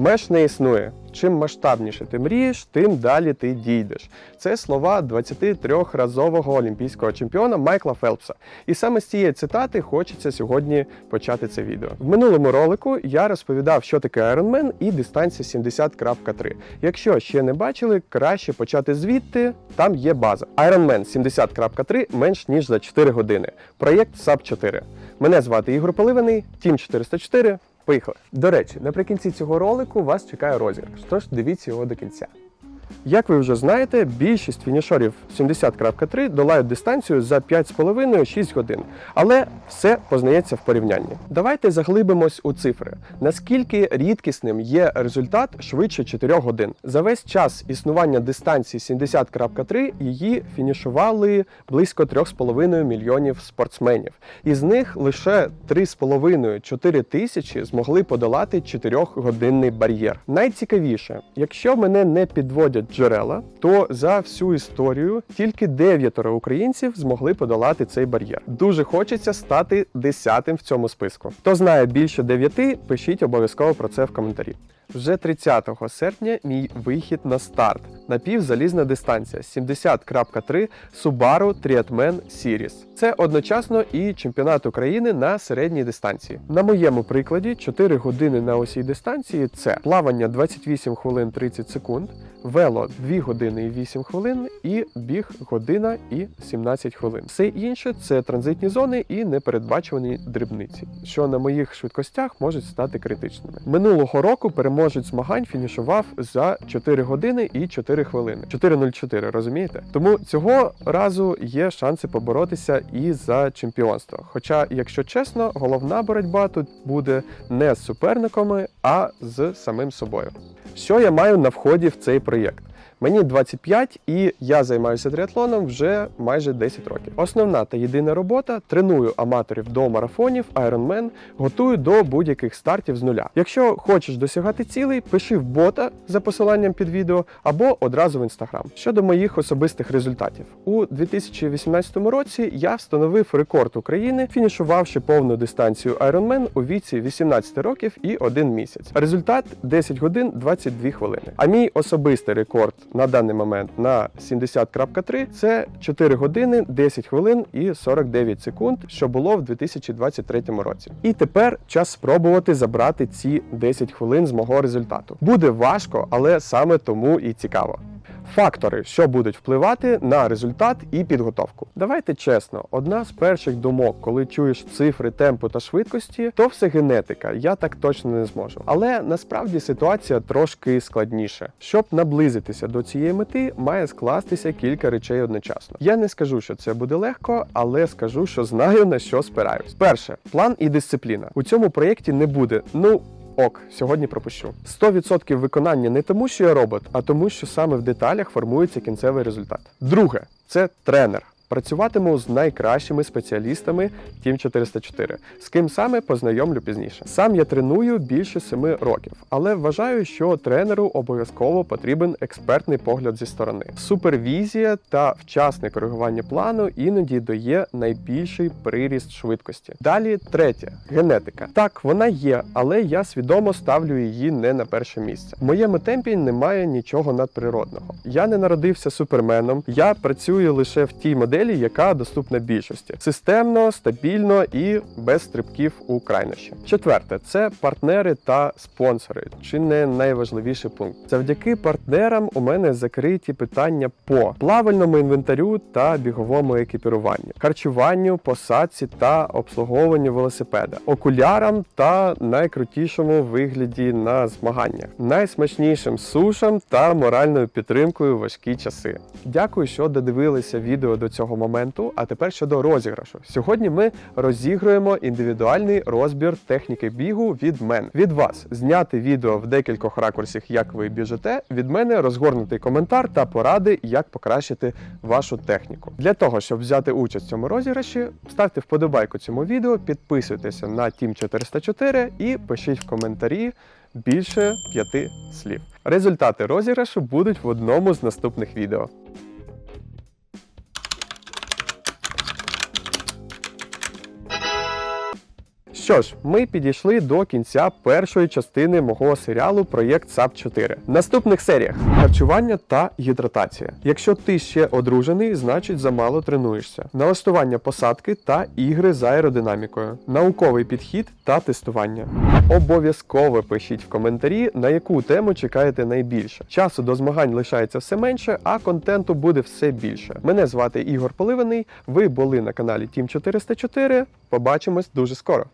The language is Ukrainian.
Меж не існує. Чим масштабніше ти мрієш, тим далі ти дійдеш. Це слова 23-разового олімпійського чемпіона Майкла Фелпса. І саме з цієї цитати хочеться сьогодні почати це відео. В минулому ролику я розповідав, що таке Ironman і дистанція 70.3. Якщо ще не бачили, краще почати звідти. Там є база. Ironman 70.3 менш ніж за 4 години. Проєкт SAP 4. Мене звати Ігор Поливаний, Тім 404. Поїхали. До речі, наприкінці цього ролику вас чекає розіграш, тож дивіться його до кінця. Як ви вже знаєте, більшість фінішерів 70.3 долають дистанцію за 5,5-6 годин, але все познається в порівнянні. Давайте заглибимось у цифри. Наскільки рідкісним є результат швидше 4 годин? За весь час існування дистанції 70.3 її фінішували близько 3,5 мільйонів спортсменів. Із них лише 3,5-4 тисячі змогли подолати 4-годинний бар'єр. Найцікавіше, якщо мене не підводять джерела, то за всю історію тільки дев'ятеро українців змогли подолати цей бар'єр. Дуже хочеться стати десятим в цьому списку. Хто знає більше дев'яти, пишіть обов'язково про це в коментарі. Вже 30 серпня мій вихід на старт. Напівзалізна дистанція 70.3 Subaru Triathlon Series. Це одночасно і чемпіонат України на середній дистанції. На моєму прикладі 4 години на усій дистанції це плавання 28 хвилин 30 секунд, вело 2 години і 8 хвилин, і біг година і 17 хвилин. Все інше це транзитні зони і непередбачувані дрібниці, що на моїх швидкостях можуть стати критичними. Минулого року переможець змагань фінішував за 4 години і 4 хвилини. 4.04, розумієте? Тому цього разу є шанси поборотися і за чемпіонство. Хоча, якщо чесно, головна боротьба тут буде не з суперниками, а з самим собою. Що я маю на вході в цей проєкт? Мені 25 і я займаюся триатлоном вже майже 10 років. Основна та єдина робота треную аматорів до марафонів, Ironman, готую до будь-яких стартів з нуля. Якщо хочеш досягати цілей, пиши в бота за посиланням під відео або одразу в інстаграм. Щодо моїх особистих результатів, у 2018 році я встановив рекорд України, фінішувавши повну дистанцію Ironman у віці 18 років і 1 місяць. Результат 10 годин 22 хвилини. А мій особистий рекорд на даний момент на 70.3 це 4 години 10 хвилин і 49 секунд, що було в 2023 році. І тепер час спробувати забрати ці 10 хвилин з мого результату. Буде важко, але саме тому і цікаво. Фактори, що будуть впливати на результат і підготовку. Давайте чесно, одна з перших думок, коли чуєш цифри темпу та швидкості, то все генетика. Я так точно не зможу. Але насправді ситуація трошки складніша. Щоб наблизитися до цієї мети, має скластися кілька речей одночасно. Я не скажу, що це буде легко, але скажу, що знаю на що спираюсь. Перше, план і дисципліна. У цьому проєкті не буде. Ну. Ок, сьогодні пропущу. 100% виконання не тому, що я робот, а тому, що саме в деталях формується кінцевий результат. Друге це тренер. Працюватиму з найкращими спеціалістами Team 404, з ким саме познайомлю пізніше. Сам я треную більше 7 років, але вважаю, що тренеру обов'язково потрібен експертний погляд зі сторони. Супервізія та вчасне коригування плану іноді дає найбільший приріст швидкості. Далі третє генетика. Так, вона є, але я свідомо ставлю її не на перше місце. В моєму темпі немає нічого надприродного. Я не народився суперменом, я працюю лише в тій моделі, яка доступна більшості. Системно, стабільно і без стрибків у крайнощі. Четверте це партнери та спонсори, чи не найважливіший пункт. Завдяки партнерам у мене закриті питання по плавальному інвентарю та біговому екіпіруванню, харчуванню, посадці та обслуговуванню велосипеда, окулярам та найкрутішому вигляді на змаганнях, найсмачнішим сушам та моральною підтримкою в важкі часи. Дякую, що додивилися відео до цього моменту. А тепер щодо розіграшу. Сьогодні ми розігруємо індивідуальний розбір техніки бігу від мен. Від вас зняти відео в декількох ракурсах, як ви біжите. Від мене розгорнутий коментар та поради, як покращити вашу техніку. Для того, щоб взяти участь в цьому розіграші, ставте вподобайку цьому відео, підписуйтеся на Team 404 і пишіть в коментарі більше п'яти слів. Результати розіграшу будуть в одному з наступних відео. Що ж, ми підійшли до кінця першої частини мого серіалу Проєкт САП 4. В наступних серіях харчування та гідратація. Якщо ти ще одружений, значить замало тренуєшся. Налаштування посадки та ігри з аеродинамікою, науковий підхід та тестування. Обов'язково пишіть в коментарі, на яку тему чекаєте найбільше. Часу до змагань лишається все менше, а контенту буде все більше. Мене звати Ігор Поливаний. Ви були на каналі Тім 404. Побачимось дуже скоро.